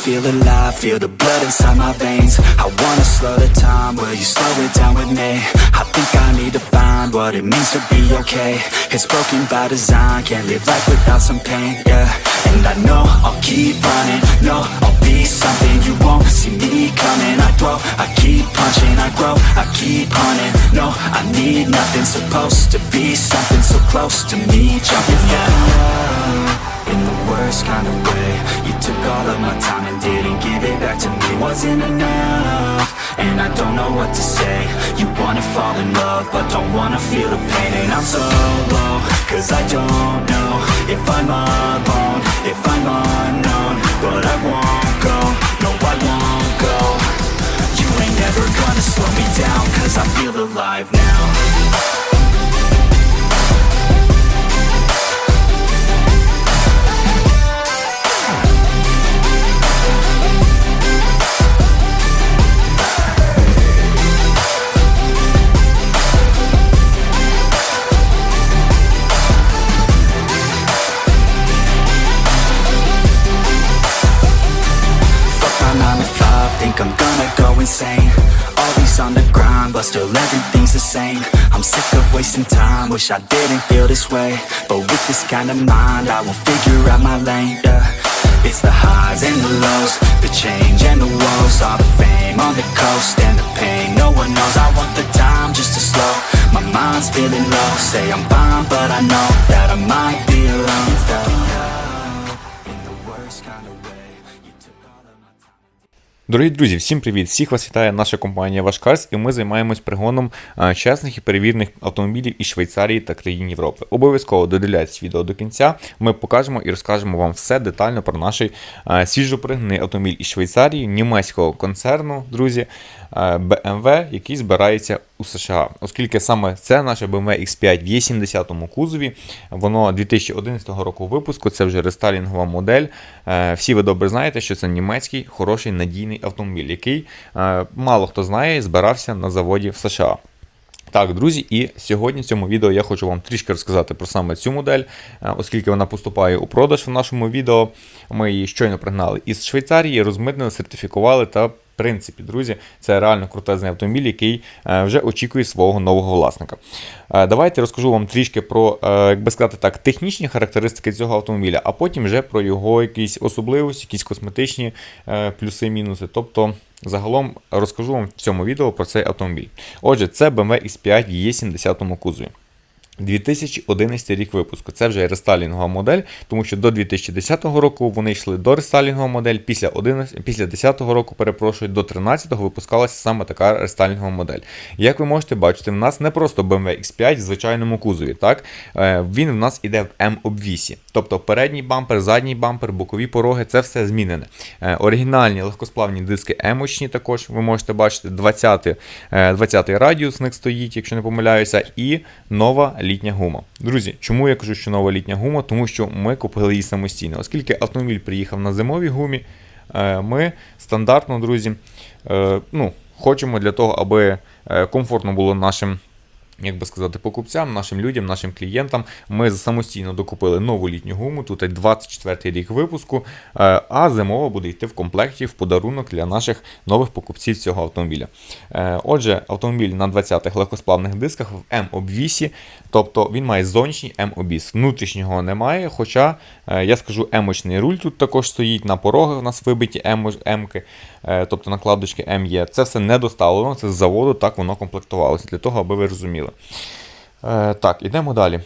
Feel alive, feel the blood inside my veins. I wanna slow the time, will you slow it down with me? I think I need to find what it means to be okay. It's broken by design, can't live life without some pain, yeah. And I know I'll keep running, no, I'll be something you won't see me coming. I grow, I keep punching, I grow, I keep hunting. No, I need nothing, supposed to be something so close to me Jumping. Yeah, worst kind of way. You took all of my time and didn't give it back to me. Wasn't enough, and I don't know what to say. You wanna fall in love, but don't wanna feel the pain. And I'm so low, cause I don't know If I'm alone, if I'm unknown But I won't go, no I won't go. You ain't never gonna slow me down Cause I feel alive now wish I didn't feel this way But with this kind of mind, I will figure out my lane, yeah. It's the highs and the lows, the change and the woes All the fame on the coast and the pain no one knows. I want the time just to slow. My mind's feeling low, say I'm fine, but I know That I might be alone, yeah. Дорогі друзі, всім привіт! Всіх вас вітає наша компанія Вашкарс, і ми займаємось пригоном чесних і перевірених автомобілів із Швейцарії та країн Європи. Обов'язково додивляйтесь відео до кінця. Ми покажемо і розкажемо вам все детально про наш свіжопригнаний автомобіль із Швейцарії, німецького концерну, друзі, BMW, який збирається у США. Оскільки саме це наше BMW X5 в є 70-му кузові, воно 2011 року випуску, це вже рестайлінгова модель. Е, Всі ви добре знаєте, що це німецький хороший надійний автомобіль, який е, мало хто знає, збирався на заводі в США. Так, друзі, і сьогодні в цьому відео я хочу вам трішки розказати про саме цю модель, е, оскільки вона поступає у продаж в нашому відео. Ми її щойно пригнали із Швейцарії, розмитнили, сертифікували та. Принципі, друзі, це реально крутезний автомобіль, який е, вже очікує свого нового власника. Е, Давайте розкажу вам трішки про, е, як би сказати так, технічні характеристики цього автомобіля, а потім вже про його якісь особливості, якісь косметичні плюси-мінуси. Тобто, загалом розкажу вам в цьому відео про цей автомобіль. Отже, це BMW X5 в є 70 кузові. 2011 рік випуску. Це вже рестайлінгова модель, тому що до 2010 року вони йшли до рестайлінгова модель, після 11, після 10 року, перепрошую, до 13-го випускалася саме така рестайлінгова модель. Як ви можете бачити, в нас не просто BMW X5 в звичайному кузові. так? Е, Він в нас іде в М-обвісі. Тобто передній бампер, задній бампер, бокові пороги це все змінене. Е, Оригінальні легкосплавні диски М-очні також ви можете бачити. 20 20 радіус них стоїть, якщо не помиляюся, і нова літня гума. Друзі, чому я кажу, що нова літня гума? Тому що ми купили її самостійно. Оскільки автомобіль приїхав на зимовій гумі, е, ми стандартно, друзі, е, ну, хочемо для того, аби е, комфортно було нашим. Як би сказати, покупцям, нашим людям, нашим клієнтам, ми самостійно докупили нову літню гуму, тут 24 рік випуску, е, а зимова буде йти в комплекті в подарунок для наших нових покупців цього автомобіля. Е, Отже, автомобіль на 20-х легкосплавних дисках в М-обвісі, тобто він має зовнішній М-обвіс. Внутрішнього немає, хоча е, я скажу, М-очний руль тут також стоїть, на порогах у нас вибиті М-ки, тобто накладочки М є. Це все не доставлено, це з заводу, так воно комплектувалося, для того, аби ви розуміли. Е, Так, ідемо далі.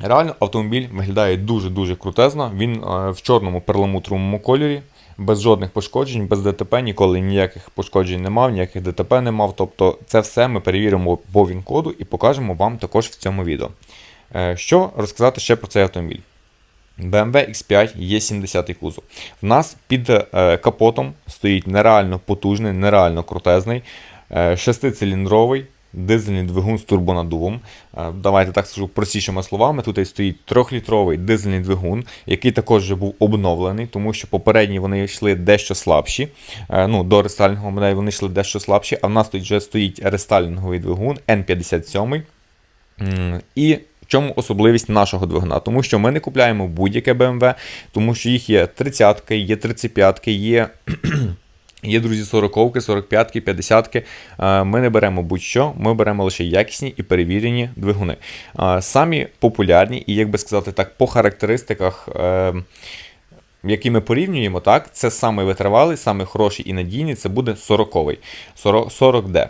Реально, автомобіль виглядає дуже-дуже крутезно. Він е, в чорному перламутровому кольорі, без жодних пошкоджень, без ДТП, ніколи ніяких пошкоджень не мав, ніяких ДТП не мав. Тобто це все ми перевіримо по ВІН-коду і покажемо вам також в цьому відео. Е, Що розказати ще про цей автомобіль? BMW X5 є 70 кузов. В нас під е, капотом стоїть нереально потужний, нереально крутезний, е, шестициліндровий дизельний двигун з турбонаддувом. Е, Давайте так скажу простішими словами. Тут і стоїть трьохлітровий дизельний двигун, який також вже був обновлений, тому що попередні вони йшли дещо слабші. Е, Ну, до рестайлінгової моделі вони йшли дещо слабші, а в нас тут вже стоїть рестайлінговий двигун N57. М, І чому особливість нашого двигуна? Тому що ми не купляємо будь-яке BMW, тому що їх є 30-ки, є 35-ки, є. Є, друзі, 40-ки, 45-ки, 50-ки. Е, Ми не беремо будь-що, ми беремо лише якісні і перевірені двигуни. Самі популярні, і як би сказати так, по характеристиках, е, які ми порівнюємо, так, це самий витривалий, самий хороший і надійний, це буде 40-й, 40D.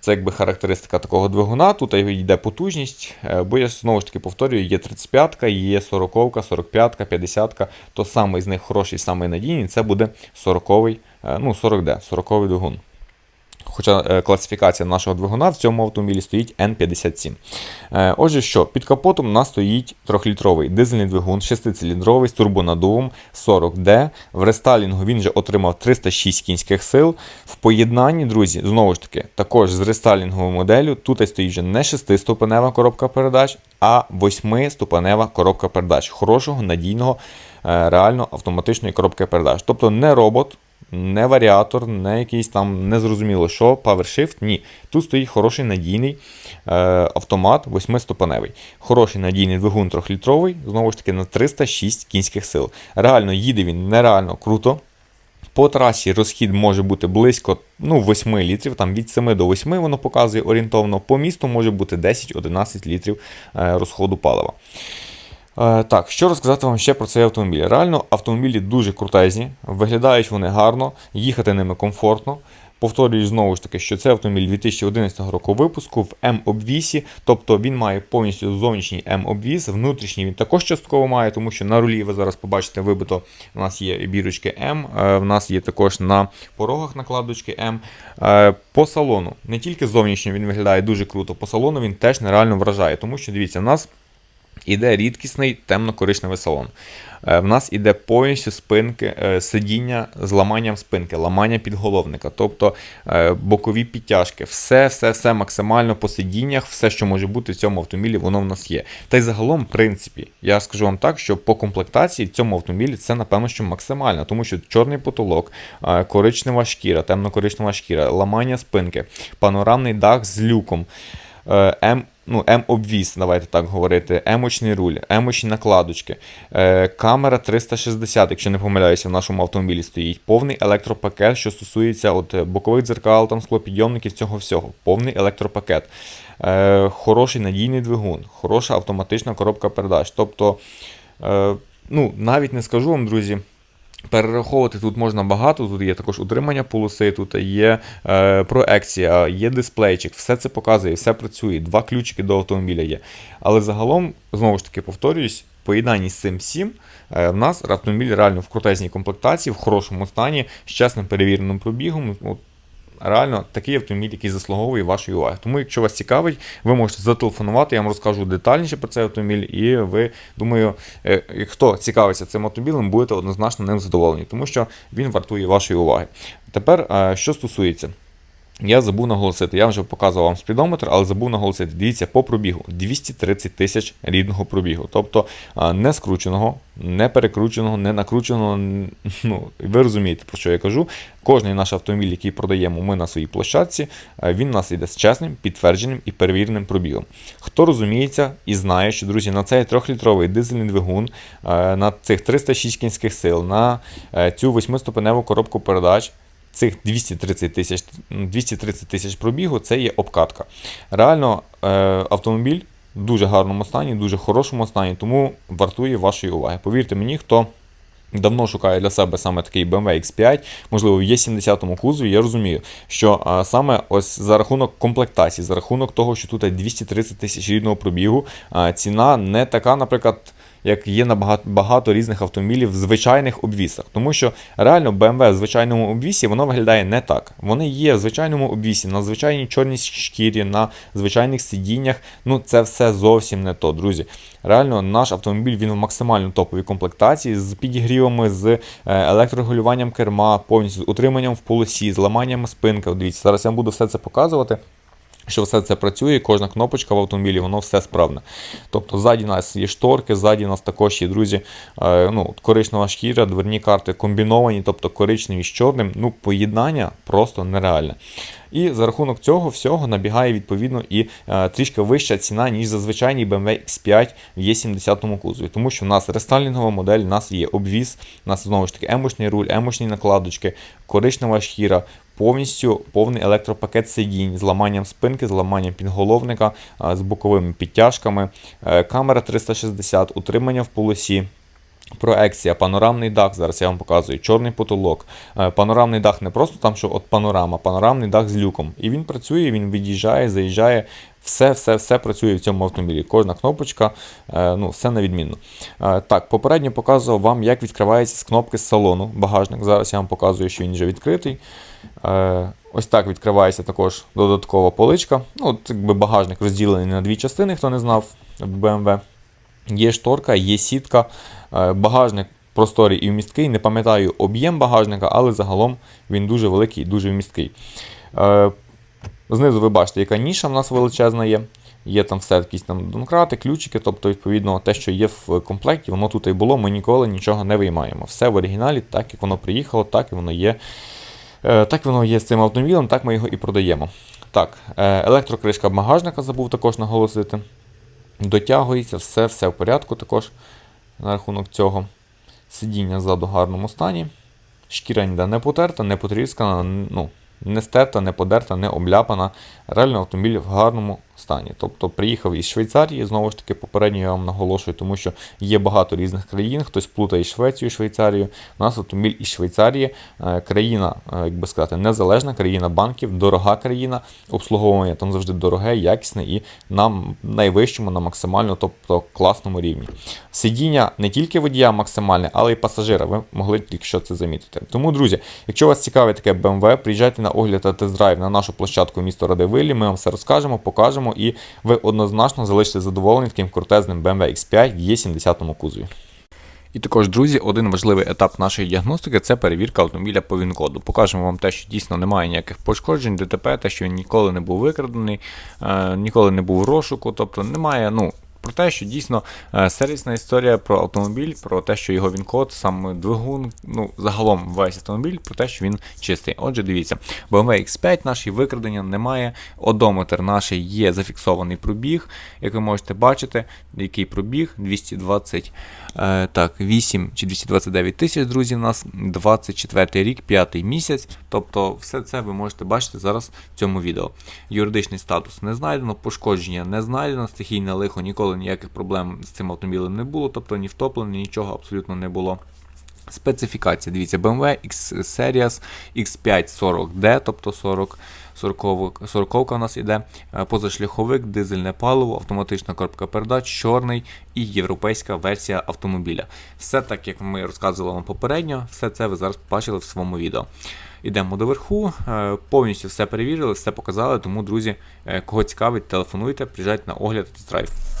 Це якби характеристика такого двигуна. Тут йде потужність, е, бо я знову ж таки повторюю, є 35-ка, є 40-ка, 45-ка, 50-ка, то самий з них хороший, самий надійний, це буде 40-й, е, ну 40D, 40-й двигун. Хоча е, класифікація нашого двигуна в цьому автомобілі стоїть N57. Е, Отже, що під капотом у нас стоїть 3-літровий дизельний двигун, 6-циліндровий з турбонаддувом 40D. В рестайлінгу він вже отримав 306 кінських сил. В поєднанні, друзі, знову ж таки, також з рестайлінговою моделлю. Тут стоїть вже не 6-ступенева коробка передач, а 8-ступенева коробка передач. Хорошого, надійного, е, реально автоматичної коробки передач. Тобто не робот. Не варіатор, не якийсь там незрозуміло що, PowerShift, ні. Тут стоїть хороший надійний е, автомат 8-ступеневий. Хороший надійний двигун 3-літровий, знову ж таки, на 306 кінських сил. Реально їде він нереально круто. По трасі розхід може бути близько ну, 8 літрів, там від 7 до 8 воно показує орієнтовно. По місту може бути 10-11 літрів е, розходу палива. Е, Так, що розказати вам ще про цей автомобіль? Реально, автомобілі дуже крутезні, виглядають вони гарно, їхати ними комфортно. Повторюю знову ж таки, що це автомобіль 2011 року випуску в М-обвісі, тобто він має повністю зовнішній М-обвіс, внутрішній він також частково має, тому що на рулі ви зараз побачите вибито, у нас є бірочки М, е, в нас є також на порогах накладочки М. Е, По салону, не тільки зовнішньо він виглядає дуже круто, по салону він теж нереально вражає, тому що дивіться, у нас Іде рідкісний темно-коричневий салон. Е, В нас іде повністю спинки, е, сидіння з ламанням спинки, ламання підголовника, тобто е, бокові підтяжки, все, все, все максимально по сидіннях, все, що може бути в цьому автомобілі, воно в нас є. Та й загалом, в принципі, я скажу вам так, що по комплектації в цьому автомобілі це напевно, що максимально, тому що чорний потолок, коричнева шкіра, темно-коричнева шкіра, ламання спинки, панорамний дах з люком. Ну, М-обвіз, давайте так говорити, емочний руль, емочні накладочки, е, камера 360, якщо не помиляюся, в нашому автомобілі стоїть, повний електропакет, що стосується от, е, бокових дзеркал, там, склопідйомників, цього всього, повний електропакет. Е, хороший надійний двигун, хороша автоматична коробка передач. Тобто, е, ну, навіть не скажу вам, друзі. Перераховувати тут можна багато, тут є також утримання полоси, тут є е, проекція, є дисплейчик, все це показує, все працює, два ключики до автомобіля є. Але загалом, знову ж таки, повторююсь, поєднанні з цим всім, е, в нас автомобіль реально в крутезній комплектації, в хорошому стані, з чесним перевіреним пробігом. От, Реально такий автомобіль, який заслуговує вашої уваги. Тому, якщо вас цікавить, ви можете зателефонувати, я вам розкажу детальніше про цей автомобіль, і ви, думаю, е, хто цікавиться цим автомобілем, будете однозначно ним задоволені, тому що він вартує вашої уваги. Тепер, е, що стосується. Я забув наголосити, я вже показував вам спідометр, але забув наголосити. Дивіться, по пробігу 230 тисяч рідного пробігу. Тобто не скрученого, не перекрученого, не накрученого. Ну, ви розумієте, про що я кажу. Кожний наш автомобіль, який продаємо ми на своїй площадці, він у нас йде з чесним, підтвердженим і перевіреним пробігом. Хто розуміється і знає, що, друзі, на цей 3-літровий дизельний двигун, на цих 306 кінських сил, на е, цю 8-ступеневу коробку передач. Цих 230 тисяч 230 тисяч пробігу це є обкатка. Реально, е, автомобіль в дуже гарному стані, дуже хорошому стані, тому вартує вашої уваги. Повірте мені, хто давно шукає для себе саме такий BMW X5, можливо, в Є70 кузові, я розумію, що а, саме ось за рахунок комплектації, за рахунок того, що тут 230 тисяч рідного пробігу, а, ціна не така, наприклад як є на багато, різних автомобілів в звичайних обвісах. Тому що реально BMW в звичайному обвісі воно виглядає не так. Вони є в звичайному обвісі, на звичайній чорній шкірі, на звичайних сидіннях. Ну це все зовсім не то, друзі. Реально, наш автомобіль він в максимально топовій комплектації з підігрівами, з е, електрорегулюванням керма, повністю з утриманням в полосі, з ламанням спинки. Дивіться, зараз я вам буду все це показувати. Що все це працює, кожна кнопочка в автомобілі, воно все справне. Тобто ззаді нас є шторки, ззаді нас також є, друзі, е, ну, коричнева шкіра, дверні карти комбіновані, тобто коричневі з чорним. Ну, поєднання просто нереальне. І за рахунок цього всього набігає відповідно і е, трішки вища ціна, ніж за звичайний BMW X5 в Є70 кузові. Тому що в нас рестайлінгова модель, у нас є обвіз, у нас знову ж таки емошний руль, емошні накладочки, коричнева шкіра, повністю повний електропакет сидінь з ламанням спинки, з ламанням підголовника, з боковими підтяжками, е, камера 360, утримання в полосі. Проекція, панорамний дах, зараз я вам показую, чорний потолок. Е, Панорамний дах не просто там, що от панорама, панорамний дах з люком. І він працює, він від'їжджає, заїжджає. Все, все, все працює в цьому автомобілі. Кожна кнопочка, е, ну, все на відмінно. Е, Так, попередньо показував вам, як відкривається з кнопки з салону багажник. Зараз я вам показую, що він вже відкритий. Ось так відкривається також додаткова поличка. Ну, от, якби багажник розділений на дві частини, хто не знав в BMW. Є шторка, є сітка, е, багажник просторий і вмісткий. Не пам'ятаю об'єм багажника, але загалом він дуже великий і дуже вмісткий. Е, Знизу ви бачите, яка ніша в нас величезна є. Є там все якісь там донкрати, ключики, тобто, відповідно, те, що є в комплекті, воно тут і було, ми ніколи нічого не виймаємо. Все в оригіналі, так як воно приїхало, так і воно є. Е, Так воно є з цим автомобілем, так ми його і продаємо. Так, електрокришка багажника забув також наголосити. Дотягується, все, все в порядку також на рахунок цього. Сидіння ззаду в гарному стані. Шкіра ніде не потерта, не потріскана, ну, не стерта, не подерта, не обляпана. Реально автомобіль в гарному стані. Тобто приїхав із Швейцарії, знову ж таки, попередньо я вам наголошую, тому що є багато різних країн, хтось плутає Швецію, Швейцарію. У нас автомобіль із Швейцарії, е, країна, е, як би сказати, незалежна, країна банків, дорога країна, обслуговування там завжди дороге, якісне і на найвищому, на максимально, тобто класному рівні. Сидіння не тільки водія максимальне, але й пасажира. Ви могли тільки що це замітити. Тому, друзі, якщо вас цікавить таке BMW, приїжджайте на огляд та тест-драйв на нашу площадку місто Радивилі. Ми вам все розкажемо, покажемо, і ви однозначно залишите задоволені таким крутезним BMW X5 в Є70 кузові. І також, друзі, один важливий етап нашої діагностики це перевірка автомобіля по ВІН-коду. Покажемо вам те, що дійсно немає ніяких пошкоджень, ДТП, те, що він ніколи не був викрадений, е, ніколи не був в розшуку, тобто немає, ну. Про те, що дійсно е, сервісна історія про автомобіль, про те, що його він-код, сам двигун, ну загалом весь автомобіль, про те, що він чистий. Отже, дивіться, BMW X5 наші викрадення немає. Одометр наш є зафіксований пробіг, як ви можете бачити, який пробіг 220 е, так, 8 чи 229 тисяч, друзі, у нас 24 рік, 5 місяць. Тобто, все це ви можете бачити зараз в цьому відео. Юридичний статус не знайдено, пошкодження не знайдено, стихійне лихо, ніколи ніяких проблем з цим автомобілем не було, тобто ні втоплення, нічого абсолютно не було. Специфікація, дивіться, BMW X Series X540D, тобто 40, 40, 40 у нас іде, е, позашляховик, дизельне паливо, автоматична коробка передач, чорний і європейська версія автомобіля. Все так, як ми розказували вам попередньо, все це ви зараз бачили в своєму відео. Ідемо до верху, е, повністю все перевірили, все показали, тому, друзі, е, кого цікавить, телефонуйте, приїжджайте на огляд тест-драйв.